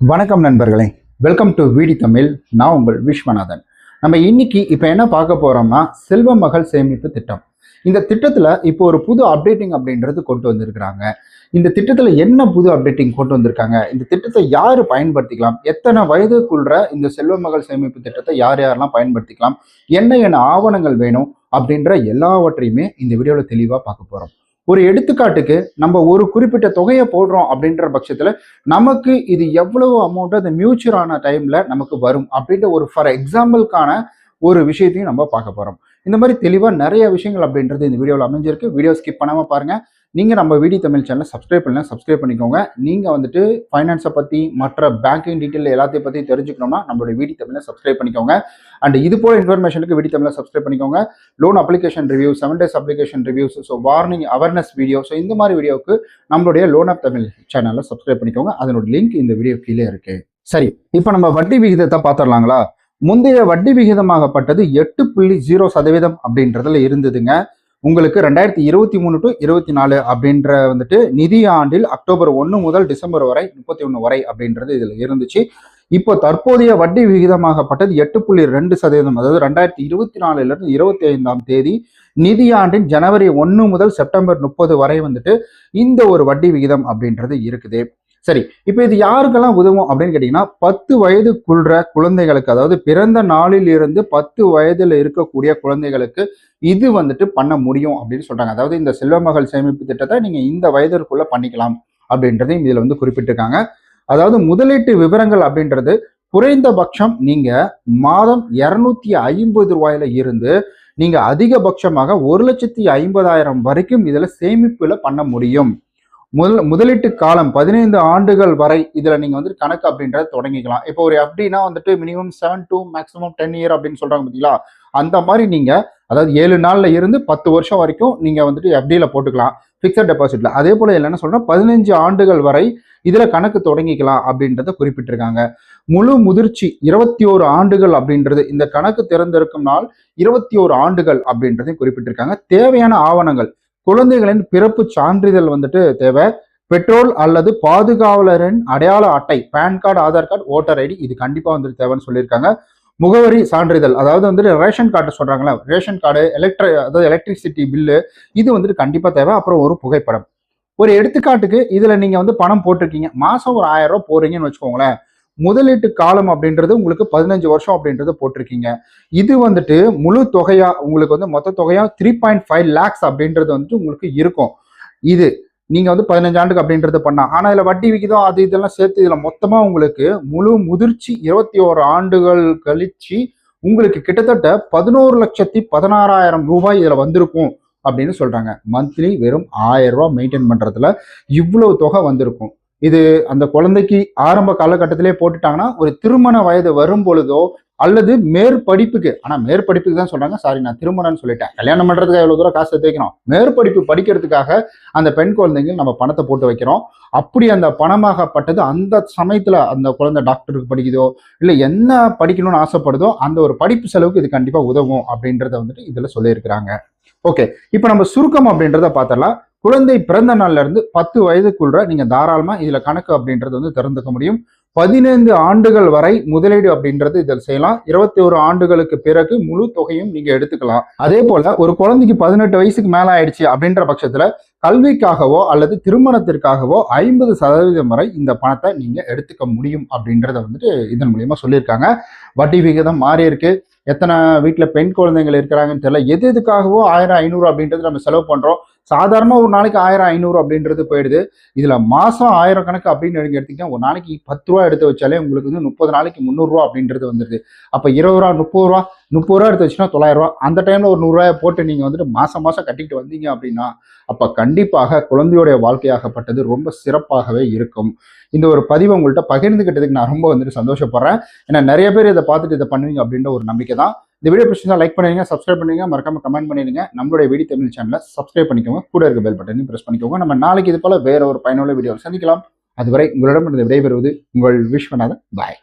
வணக்கம் நண்பர்களே. Welcome to விடி தமிழ் நான் உங்கள் விஸ்வநாதன். நம்ம இன்னைக்கு இப்போ என்ன பார்க்க போறோம்னா செல்வ மகள் சேமிப்பு திட்டம். இந்த திட்டத்தில் இப்போ ஒரு புது அப்டேட்டிங் அப்படின்றது கொண்டு வந்திருக்கிறாங்க. இந்த திட்டத்தில் என்ன புது அப்டேட்டிங் கொண்டு வந்திருக்காங்க? இந்த திட்டத்தை யார் பயன்படுத்திக்கலாம்? எத்தனை வயதுக்குள்ள இந்த செல்வ மகள் சேமிப்பு திட்டத்தை யார் யாரெல்லாம் பயன்படுத்திக்கலாம்? என்ன என்ன ஆவணங்கள் வேணும்? அப்படின்ற எல்லாவற்றையுமே இந்த வீடியோவில் தெளிவாக பார்க்க போகிறோம் ஒரு எடுத்துக்காட்டுக்கு நம்ம ஒரு குறிப்பிட்ட தொகையை போடுறோம் அப்படின்ற பட்சத்தில் நமக்கு இது எவ்வளவு அமௌண்ட் அந்த மியூச்சுவல் ஆன டைம்ல நமக்கு வரும் அப்படின்ற ஒரு ஃபார் எக்ஸாம்பிளுக்கான ஒரு விஷயத்தையும் நம்ம பார்க்க போறோம். இந்த மாதிரி தெளிவாக நிறைய விஷயங்கள் அப்படின்றது இந்த வீடியோவில் அமைஞ்சிருக்கு. வீடியோ ஸ்கிப் பண்ணாம பாருங்கள் நீங்கள் நம்ம வீடியோ தமிழ் சேனலை சப்ஸ்கிரைப் பண்ணல சப்ஸ்கிரைப் பண்ணிக்கோங்க. நீங்கள் வந்துட்டு ஃபைனான்ஸை பற்றி மற்ற பேங்கிங் டீட்டெயில் எல்லாத்தையும் பற்றி தெரிஞ்சுக்கணும்னா நம்மளுடைய வீடியோ தமிழை சப்ஸ்கிரைப் பண்ணிக்கோங்க. அண்ட் இது போல இன்ஃபர்மேஷனுக்கு வீடியோ தமிழை சப்ஸ்கிரைப் பண்ணிக்கோங்க. Loan application review seven days application reviews so warning awareness video so இந்த மாதிரி வீடியோவுக்கு நம்மளுடைய லோன் ஆஃப் தமிழ் சேனலை சப்ஸ்கிரைப் பண்ணிக்கோங்க. அதனோட லிங்க் இந்த வீடியோ கீழே இருக்கு. சரி இப்போ நம்ம வட்டி விகிதத்தை பார்த்துடலாங்களா? முந்தைய வட்டி விகிதமாகப்பட்டது எட்டு புள்ளி ஜீரோ சதவீதம் அப்படின்றதுல இருந்ததுங்க. உங்களுக்கு ரெண்டாயிரத்தி இருபத்தி மூணு டு இருபத்தி நாலு அப்படின்ற வந்துட்டு நிதி ஆண்டில் அக்டோபர் ஒன்று முதல் டிசம்பர் வரை முப்பத்தி ஒன்று வரை அப்படின்றது இதில் இருந்துச்சு. இப்போ தற்போதைய வட்டி விகிதமாகப்பட்டது எட்டு புள்ளி ரெண்டு சதவீதம் அதாவது ரெண்டாயிரத்தி இருபத்தி நாலுலேருந்து இருபத்தி ஐந்தாம் தேதி நிதியாண்டின் ஜனவரி ஒன்று முதல் செப்டம்பர் முப்பது வரை வந்துட்டு இந்த ஒரு வட்டி விகிதம் அப்படின்றது இருக்குது. சரி இப்போ இது யாருக்கெல்லாம் உதவும் அப்படின்னு கேட்டிங்கன்னா பத்து வயதுக்குள்ள குழந்தைகளுக்கு அதாவது பிறந்த நாளில் இருந்து பத்து வயதில் இருக்கக்கூடிய குழந்தைகளுக்கு இது வந்துட்டு பண்ண முடியும் அப்படின்னு சொல்கிறாங்க அதாவது இந்த செல்வமகள் சேமிப்பு திட்டத்தை நீங்கள் இந்த வயதிற்குள்ளே பண்ணிக்கலாம் அப்படின்றதையும் இதில் வந்து குறிப்பிட்டிருக்காங்க. அதாவது முதலீட்டு விவரங்கள் அப்படின்றது குறைந்தபட்சம் நீங்கள் மாதம் இரநூத்தி ஐம்பது ரூபாயில இருந்து நீங்கள் அதிகபட்சமாக ஒரு லட்சத்தி ஐம்பதாயிரம் வரைக்கும் இதில் சேமிப்பில் பண்ண முடியும். முதல் முதலீட்டு காலம் பதினைந்து ஆண்டுகள் வரை இதில் நீங்கள் வந்துட்டு கணக்கு அப்படின்றத தொடங்கிக்கலாம். இப்போ ஒரு எப்படின்னா வந்துட்டு minimum seven to maximum ten year அப்படின்னு சொல்கிறாங்க பார்த்தீங்களா அந்த மாதிரி நீங்கள் அதாவது ஏழு நாளில் இருந்து பத்து வருஷம் வரைக்கும் நீங்கள் வந்துட்டு எஃப்டியில் போட்டுக்கலாம். ஃபிக்ஸட் டெபாசிட்டில் அதே போல் என்னன்னு சொல்கிறோம் பதினஞ்சு ஆண்டுகள் வரை இதில் கணக்கு தொடங்கிக்கலாம் அப்படின்றத குறிப்பிட்டிருக்காங்க. முழு முதிர்ச்சி இருபத்தி ஓரு ஆண்டுகள் அப்படின்றது இந்த கணக்கு திறந்திருக்கும் நாள் இருபத்தி ஓரு ஆண்டுகள் அப்படின்றதையும் குறிப்பிட்டிருக்காங்க. தேவையான ஆவணங்கள் குழந்தைகளின் பிறப்பு சான்றிதழ் வந்துட்டு தேவை. பெட்ரோல் அல்லது பாதுகாவலரின் அடையாள அட்டை PAN card Aadhaar card voter ID இது கண்டிப்பாக வந்துட்டு தேவைன்னு சொல்லியிருக்காங்க. முகவரி சான்றிதழ் அதாவது வந்துட்டு ரேஷன் கார்டு சொல்கிறாங்களே ரேஷன் கார்டு எலக்ட்ரி அதாவது எலக்ட்ரிசிட்டி பில்லு இது வந்துட்டு கண்டிப்பாக தேவை. அப்புறம் ஒரு புகைப்படம். ஒரு எடுத்துக்காட்டுக்கு இதில் நீங்கள் வந்து பணம் போட்டிருக்கீங்க. மாதம் ஒரு ஆயிரம் ரூபா போறீங்கன்னு வச்சுக்கோங்களேன். முதலீட்டு காலம் அப்படின்றது உங்களுக்கு பதினஞ்சு வருஷம் அப்படின்றத போட்டிருக்கீங்க. இது வந்துட்டு முழு தொகையா உங்களுக்கு வந்து மொத்த தொகையா த்ரீ பாயிண்ட் ஃபைவ் லேக்ஸ் அப்படின்றது வந்துட்டு உங்களுக்கு இருக்கும். இது நீங்க வந்து பதினஞ்சு ஆண்டுக்கு அப்படின்றது பண்ணா ஆனா இதுல வட்டி விகிதம் அது இதெல்லாம் சேர்த்து இதுல மொத்தமா உங்களுக்கு முழு முதிர்ச்சி இருபத்தி ஓரு ஆண்டுகள் கழிச்சு உங்களுக்கு கிட்டத்தட்ட பதினோரு லட்சத்தி பதினாறாயிரம் ரூபாய் இதுல வந்திருக்கும் அப்படின்னு சொல்றாங்க. மந்த்லி வெறும் ஆயிரம் ரூபாய் மெயின்டைன் பண்றதுல இவ்வளவு தொகை வந்திருக்கும். இது அந்த குழந்தைக்கு ஆரம்ப காலகட்டத்திலே போட்டுட்டாங்கன்னா ஒரு திருமண வயது வரும் பொழுதோ அல்லது மேற்படிப்புக்கு ஆனா மேற்படிப்புக்கு தான் சொல்றாங்க. சாரி நான் திருமணம்னு சொல்லிட்டேன். கல்யாணம் பண்றதுக்கு எவ்வளவு தூரம் காசு தேய்க்கணும் மேற்படிப்பு படிக்கிறதுக்காக அந்த பெண் குழந்தைங்க நம்ம பணத்தை போட்டு வைக்கிறோம். அப்படி அந்த பணமாகப்பட்டது அந்த சமயத்துல அந்த குழந்தை டாக்டருக்கு படிக்குதோ இல்ல என்ன படிக்கணும்னு ஆசைப்படுதோ அந்த ஒரு படிப்பு செலவுக்கு இது கண்டிப்பா உதவும் அப்படின்றத வந்துட்டு இதுல சொல்லியிருக்கிறாங்க. ஓகே இப்போ நம்ம சுருக்கம் அப்படின்றத பார்த்தரலாம் குழந்தை பிறந்த நாள்ல இருந்து பத்து வயதுக்குள்ள நீங்க தாராளமா இதுல கணக்கு அப்படின்றது வந்து திறந்துக்க முடியும். பதினைந்து ஆண்டுகள் வரை முதலீடு அப்படின்றது இதில் செய்யலாம். இருபத்தி ஒரு ஆண்டுகளுக்கு பிறகு முழு தொகையும் நீங்க எடுத்துக்கலாம். அதே போல ஒரு குழந்தைக்கு பதினெட்டு வயசுக்கு மேல ஆயிடுச்சு அப்படின்ற பட்சத்துல கல்விக்காகவோ அல்லது திருமணத்திற்காகவோ ஐம்பது சதவீதம் வரை இந்த பணத்தை நீங்க எடுத்துக்க முடியும் அப்படின்றத வந்துட்டு இதன் மூலியமா சொல்லியிருக்காங்க. வட்டி விகிதம் மாறி இருக்கு. எத்தனை வீட்டில் பெண் குழந்தைகள் இருக்கிறாங்கன்னு தெரியல. எது எதுக்காகவோ ஆயிரம் ஐநூறு அப்படின்றது நம்ம செலவு பண்ணுறோம் சாதாரணமாக ஒரு நாளைக்கு ஆயிரம் ஐநூறு அப்படின்றது போயிடுது. இதில் மாதம் ஆயிரம் கணக்கு அப்படின்னு நீங்க எடுத்தீங்கன்னா ஒரு நாளைக்கு பத்து ரூபா எடுத்து வச்சாலே உங்களுக்கு வந்து முப்பது நாளைக்கு முந்நூறுரூவா அப்படின்றது வந்துடுது அப்போ இருபது ரூபா முப்பது ரூபா முப்பது ரூபா எடுத்து வச்சுன்னா தொள்ளாயிரம் ரூபா. அந்த டைமில் ஒரு நூறுரூவாயை போட்டு நீங்கள் வந்துட்டு மாதம் மாதம் கட்டிட்டு வந்தீங்க அப்படின்னா அப்போ கண்டிப்பாக குழந்தையுடைய வாழ்க்கையாகப்பட்டது ரொம்ப சிறப்பாகவே இருக்கும். இந்த ஒரு பதிவை உங்கள்கிட்ட பகிர்ந்துக்கிட்டதுக்கு நான் ரொம்ப வந்துட்டு சந்தோஷப்படுறேன். ஏன்னா நிறைய பேர் இதை பார்த்துட்டு இதை பண்ணுவீங்க அப்படின்ற ஒரு நம்பிக்கை தான் இந்த வீடியோ பிடிச்சிருந்தா லைக் பண்ணுவீங்க சப்ஸ்கிரைப் பண்ணுவீங்க மறக்காம கமெண்ட் பண்ணிடுங்க. நம்மளுடைய வீடியோ தமிழ் சேனலை சப்ஸ்கிரைப் பண்ணிக்கோங்க. கூட இருக்க பெல் பட்டனையும் பிரஸ் பண்ணிக்கோங்க. நம்ம நாளைக்கு இது போல வேற ஒரு பயனுள்ள வீடியோவில் சந்திக்கலாம். அதுவரை உங்களிடம் விடைபெறுவது உங்கள் விஸ்வநாதன். பாய்